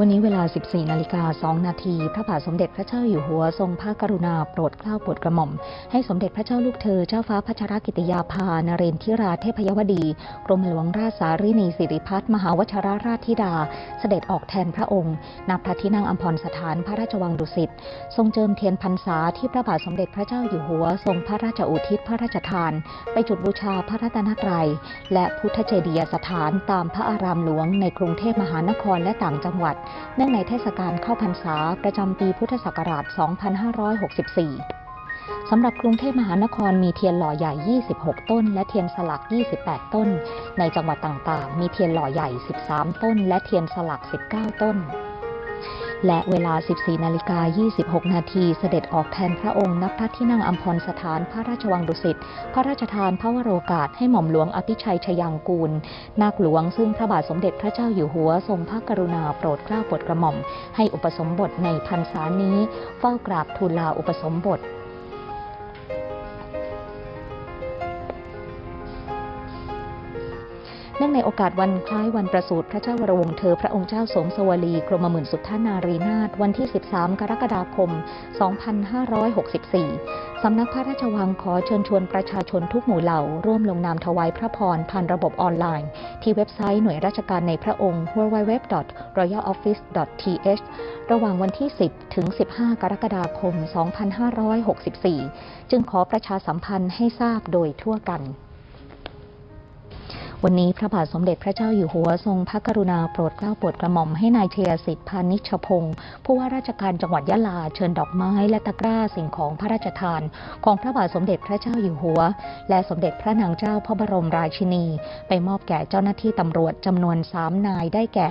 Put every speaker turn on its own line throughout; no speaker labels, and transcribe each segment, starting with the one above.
วันนี้เวลา 14 นาฬิกา 2 นาที พระบาทสมเด็จพระเจ้าอยู่หัวทรงพระกรุณาโปรดเกล้าโปรดกระหม่อม ให้สมเด็จพระเจ้าลูกเธอ เจ้าฟ้าพัชรกิติยาภา นเรนทิราเทพยวดี กรมหลวงราชสารินีสิริพัฒน์มหาวชรราชธิดา เสด็จออกแทนพระองค์ ณ พระที่นั่งอัมพรสถานพระราชวังดุสิต ทรงเจิมเทียนพรรษาที่พระบาทสมเด็จพระเจ้าอยู่หัว ทรงพระราชอุทิศพระราชทาน ไปจุดบูชาพระรัตนตรัย และพุทธเจดียสถานตามพระอารามหลวงในกรุงเทพมหานครและต่างจังหวัดเนื่องในเทศกาลเข้าพรรษาประจำปีพุทธศักราช 2564 สำหรับกรุงเทพมหานครมีเทียนหล่อใหญ่ 26 ต้น และเทียนสลัก 28 ต้น ในจังหวัดต่างๆ มีเทียนหล่อใหญ่ 13 ต้น และเทียนสลัก 19 ต้น และเวลา 14 นาฬิกา 26 นาทีเสด็จออกแทนพระองค์นับพระที่นั่งอัมพรสถานพระราชวังดุสิต พระราชทานพระวโรกาสให้หม่อมหลวงอภิชัยชยังกูล นาคหลวงซึ่งพระบาทสมเด็จพระเจ้าอยู่หัวทรงพระกรุณาโปรดเกล้าโปรดกระหม่อม ให้อุปสมบทในพรรษานี้ เฝ้ากราบทูลลาอุปสมบท เนื่องในโอกาสวันคล้ายวันประสูติพระเจ้าวรวงเธอพระองค์เจ้าสมสวลีกรมหมื่นสุทธานารีนาถวันที่ 13 กรกฎาคม 2564 สำนักพระราชวังขอเชิญชวนประชาชนทุกหมู่เหล่า ร่วมลงนามถวายพระพรผ่านระบบออนไลน์ ที่เว็บไซต์หน่วยราชการในพระองค์ www.royaloffice.th ระหว่างวันที่ 10 ถึง 15 กรกฎาคม 2564 จึงขอประชาสัมพันธ์ให้ทราบโดยทั่วกัน วันนี้พระบาทสมเด็จพระเจ้าอยู่หัวทรงพระกรุณาโปรดเกล้าโปรดกระหม่อมให้นายเชยสิทธิ์พานิชพงศ์ผู้ว่าราชการจังหวัดยะลาเชิญดอกไม้และตะกร้าสิ่งของพระราชทาน ของพระบาทสมเด็จพระเจ้าอยู่หัว และสมเด็จพระนางเจ้าพระบรมราชินี ไปมอบแก่เจ้าหน้าที่ตำรวจจำนวนสามนายได้แก่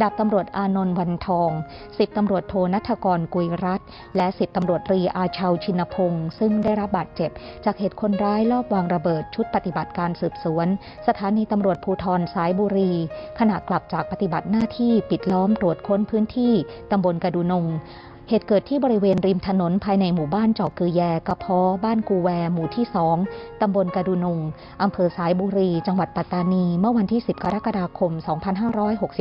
ดาบตำรวจอานนท์วันทองสิบตำรวจโทนัทกรกุยรัตและสิบตำรวจตรีอาชาวชินพงศ์ซึ่งได้รับบาดเจ็บ จากเหตุคนร้ายลอบวางระเบิดชุดปฏิบัติการสืบสวน สถานีตำรวจภูธรสายบุรี ขณะกลับจากปฏิบัติหน้าที่ปิดล้อมตรวจค้นพื้นที่ตำบลกระดูนงเหตุเกิดที่บริเวณริมถนนภายในหมู่บ้านจอกกือแยกระเพาะบ้านกูแว หมู่ที่สองตำบลกระดูนงอำเภอสายบุรี จังหวัดปัตตานี เมื่อวันที่ 10 กรกฎาคม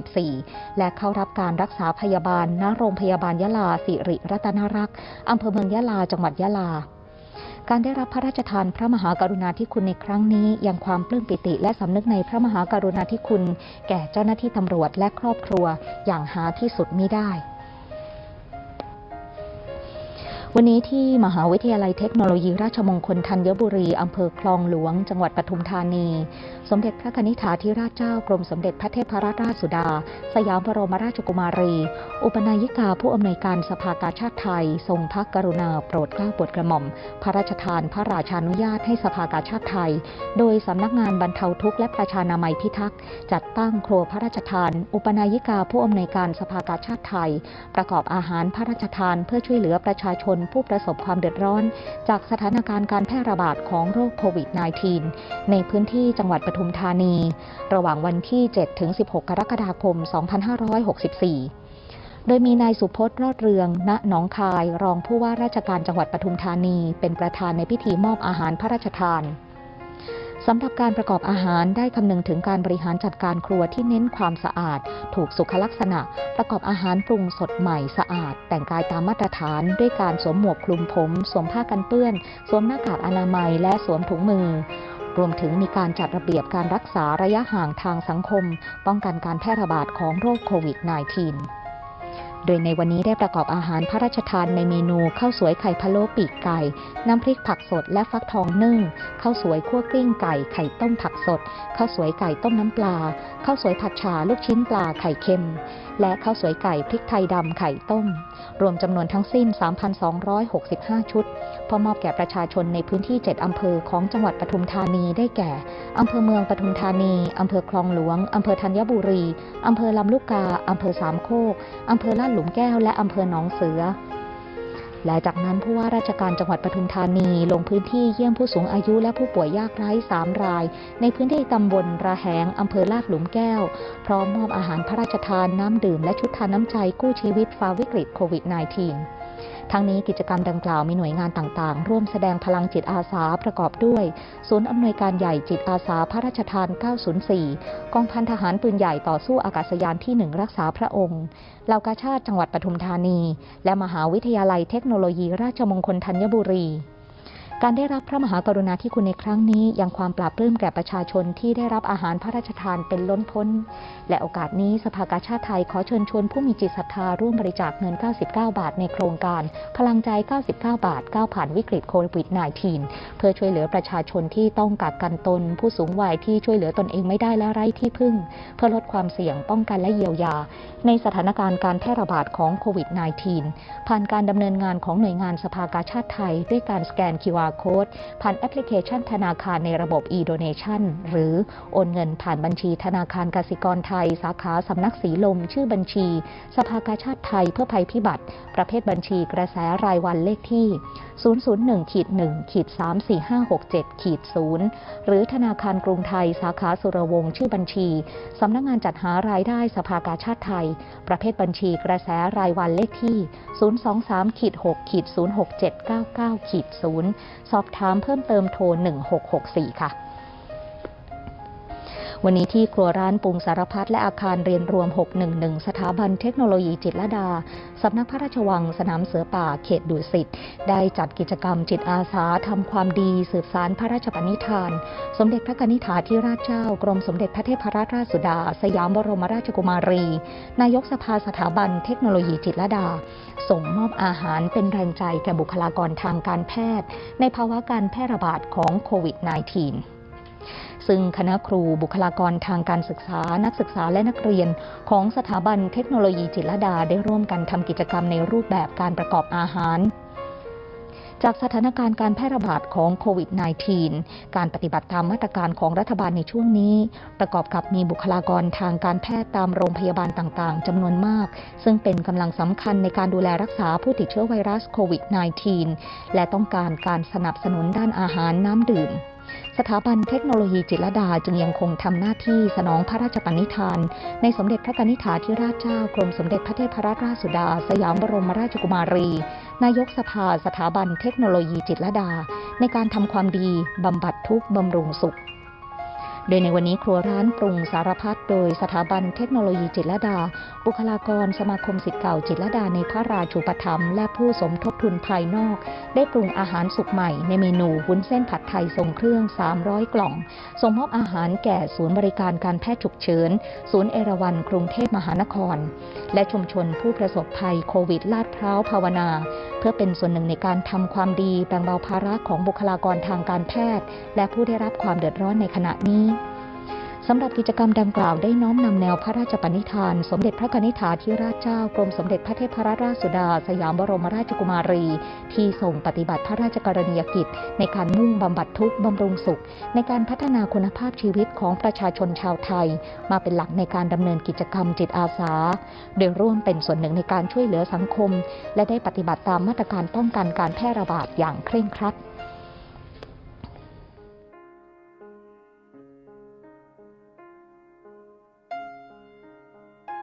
2564 และเข้ารับการรักษาพยาบาลณโรงพยาบาลยะลาสิริรัตนารักษ์อำเภอเมืองยะลาจังหวัดยะลา การได้รับพระราชทานพระมหากรุณาธิคุณในครั้งนี้ยังความปลื้มปิติและสำนึกในพระมหากรุณาธิคุณ แก่เจ้าหน้าที่ตำรวจและครอบครัวอย่างหาที่สุดมิได้ วันนี้ที่มหาวิทยาลัยเทคโนโลยีราชมงคลธัญบุรี อำเภอคลองหลวง จังหวัดปทุมธานี สมเด็จพระนิธิาธิราชเจ้ากรมสมเด็จพระเทพรัตนราชสุดา สยามบรมราชกุมารี อุปนายิกาผู้อำนวยการสภากาชาติไทย ทรงพระกรุณาโปรดเกล้าโปรดกระหม่อม พระราชทานพระราชานุญาตให้สภากาชาติไทย โดยสำนักงานบรรเทาทุกข์และประชานามัยพิทักษ์จัดตั้งครัวพระราชทาน อุปนายิกาผู้อำนวยการสภากาชาติไทย ประกอบอาหารพระราชทานเพื่อช่วยเหลือประชาชนผู้ประสบความเดือดร้อน จากสถานการณ์การแพร่ระบาดของโรคโควิด -19 ในพื้นที่จังหวัดปทุมธานี ระหว่างวันที่ 7 ถึง 16 กรกฎาคม 2564โดยมีนายสุพจน์รอดเรือง ณ หนองคาย รองผู้ว่าราชการจังหวัดปทุมธานี เป็นประธานในพิธีมอบอาหารพระราชทาน สำหรับการประกอบอาหารได้คำนึงถึงการบริหารจัดการครัวที่เน้นความสะอาด ถูกสุขลักษณะ ประกอบอาหารปรุงสดใหม่สะอาด แต่งกายตามมาตรฐาน ด้วยการสวมหมวกคลุมผม สวมผ้ากันเปื้อน สวมหน้ากากอนามัย และสวมถุงมือรวมถึงมีการจัดระเบียบการรักษาระยะห่างทางสังคม ป้องกันการแพร่ระบาดของโรคโควิด -19 โดยในวันนี้ได้ประกอบอาหารพระราชทานในเมนูข้าวสวยไข่พะโล้ปีกไก่ น้ำพริกผักสดและฟักทองนึ่งข้าวสวยคั่วกลิ้งไก่ไข่ต้มผักสดข้าวสวยไก่ต้มน้ำปลาข้าวสวยผัดฉ่าลูกชิ้นปลาไข่เค็ม และข้าวสวยไก่พริกไทยดำไข่ต้ม รวมจำนวนทั้งสิ้น 3,265 ชุดพอมอบแก่ประชาชนในพื้นที่ 7 อำเภอของจังหวัดปทุมธานีได้แก่ อำเภอเมืองปทุมธานี อำเภอคลองหลวง อำเภอธัญบุรี อำเภอลำลูกกา อำเภอสามโคก อำเภอลาดหลุมแก้ว และอำเภอหนองเสือ และจากนั้นผู้ว่าราชการจังหวัดปทุมธานีลงพื้นที่เยี่ยมผู้สูงอายุและผู้ป่วยยากไร้สามราย ในพื้นที่ตำบลระแหงอำเภอลาดหลุมแก้ว พร้อมมอบอาหารพระราชทานน้ำดื่มและชุดทานน้ำใจกู้ชีวิตฝ่าวิกฤตโควิด -19 ทั้งนี้กิจกรรมดังกล่าวมีหน่วยงานต่างๆ ร่วมแสดงพลังจิตอาสาประกอบด้วย ศูนย์อำนวยการใหญ่จิตอาสาพระราชทาน 904 กองพันทหารปืนใหญ่ต่อสู้อากาศยานที่ 1 รักษาพระองค์เหล่ากาชาติจังหวัดปทุมธานี และมหาวิทยาลัยเทคโนโลยีราชมงคลธัญบุรี การได้รับพระมหากรุณาธิคุณในครั้งนี้ ยังความปราบปลื้มแก่ประชาชนที่ได้รับอาหารพระราชทานเป็นล้นพ้น และโอกาสนี้สภากาชาติไทยขอเชิญชวนผู้มีจิตศรัทธาร่วมบริจาคเงิน 99 บาทในโครงการ พลังใจ 99 บาทก้าวผ่านวิกฤตโควิด -19 เพื่อช่วยเหลือประชาชนที่ต้องกักกันตน ผู้สูงวัยที่ช่วยเหลือตนเองไม่ได้และไร้ที่พึ่ง เพื่อลดความเสี่ยงป้องกันและเยียวยา ในสถานการณ์การแพร่ระบาดของโควิด -19 ผ่านการดำเนินงานของหน่วยงานสภากาชาติไทย ด้วยการสแกน QR Code ผ่านแอปพลิเคชันธนาคารในระบบ e-donation หรือโอนเงินผ่านบัญชีธนาคารกสิกรไทย สาขาสำนักสีลม ชื่อบัญชี สภากาชาติไทยเพื่อภัยพิบัติ ประเภทบัญชีกระแสรายวันเลขที่ 001ขีด1ขีด34567ขีด0หรือธนาคารกรุงไทย สาขาสุรวงศ์ชื่อบัญชีสำนักงานจัดหารายได้สภากาชาติไทย ประเภทบัญชีกระแสรายวันเลขที่ 023ขีด6ขีด06799ขีด0สอบถามเพิ่มเติมโทร 1664 ค่ะ วันนี้ที่ครัวร้านปรุงสารพัดและอาคารเรียนรวม 611 สถาบันเทคโนโลยีจิตรลดา สำนักพระราชวัง สนามเสือป่า เขตดุสิต ได้จัดกิจกรรมจิตอาสาทำความดีสืบสารพระราชปณิธาน สมเด็จพระกนิษฐาธิราชเจ้ากรมสมเด็จพระเทพรัตนราชสุดา สยามบรมราชกุมารี นายกสภาสถาบันเทคโนโลยีจิตรลดา ส่งมอบอาหารเป็นแรงใจแก่บุคลากรทางการแพทย์ ในภาวะการแพร่ระบาดของโควิด -19 ซึ่งคณะครูบุคลากรทางการศึกษา นักศึกษาและนักเรียน ของสถาบันเทคโนโลยีจิตรดาได้ร่วมกันทำกิจกรรมในรูปแบบการประกอบอาหารจากสถานการณ์การแพร่ระบาดของโควิด -19 การปฏิบัติตามมาตรการของรัฐบาลในช่วงนี้ ประกอบกับมีบุคลากรทางการแพทย์ตามโรงพยาบาลต่างๆจำนวนมาก ซึ่งเป็นกำลังสำคัญในการดูแลรักษาผู้ติดเชื้อไวรัสโควิด -19 และต้องการการสนับสนุนด้านอาหารน้ำดื่ม สถาบันเทคโนโลยีจิตรดาจึงยังคงทำหน้าที่สนองพระราชปณิธาน ในสมเด็จพระกนิษฐาธิราชเจ้ากรมสมเด็จพระเทพรัตนราชสุดา สยามบรมราชกุมารี นายกสภาสถาบันเทคโนโลยีจิตรดา ในการทำความดีบำบัดทุกข์บำรุงสุข โดยในวันนี้ครัวร้านปรุงสารพัดโดยสถาบันเทคโนโลยีจิตรดา บุคลากรสมาคมสิทธิ์เก่าจิตรดาในพระราชูปถัมภ์และผู้สมทบทุนภายนอก ได้ปรุงอาหารสุกใหม่ในเมนูวุ้นเส้นผัดไทยทรงเครื่อง 300 กล่อง ส่งมอบอาหารแก่ศูนย์บริการการแพทย์ฉุกเฉิน ศูนย์เอราวัณกรุงเทพมหานคร และชุมชนผู้ประสบภัยโควิดลาดพร้าวภาวนา เพื่อเป็นส่วนหนึ่งในการทำความดีแบ่งเบาภาระของบุคลากรทางการแพทย์ และผู้ได้รับความเดือดร้อนในขณะนี้ สำหรับกิจกรรมดังกล่าวได้น้อมนำแนวพระราชปณิธาน สมเด็จพระกนิษฐาธิราชเจ้ากรมสมเด็จพระเทพรัตนราชสุดา สยามบรมราชกุมารี ที่ทรงปฏิบัติพระราชกรณียกิจ ในการมุ่งบำบัดทุกข์บำรุงสุข ในการพัฒนาคุณภาพชีวิตของประชาชนชาวไทย มาเป็นหลักในการดำเนินกิจกรรมจิตอาสา โดยร่วมเป็นส่วนหนึ่งในการช่วยเหลือสังคม และได้ปฏิบัติตามมาตรการป้องกันการแพร่ระบาดอย่างเคร่งครัด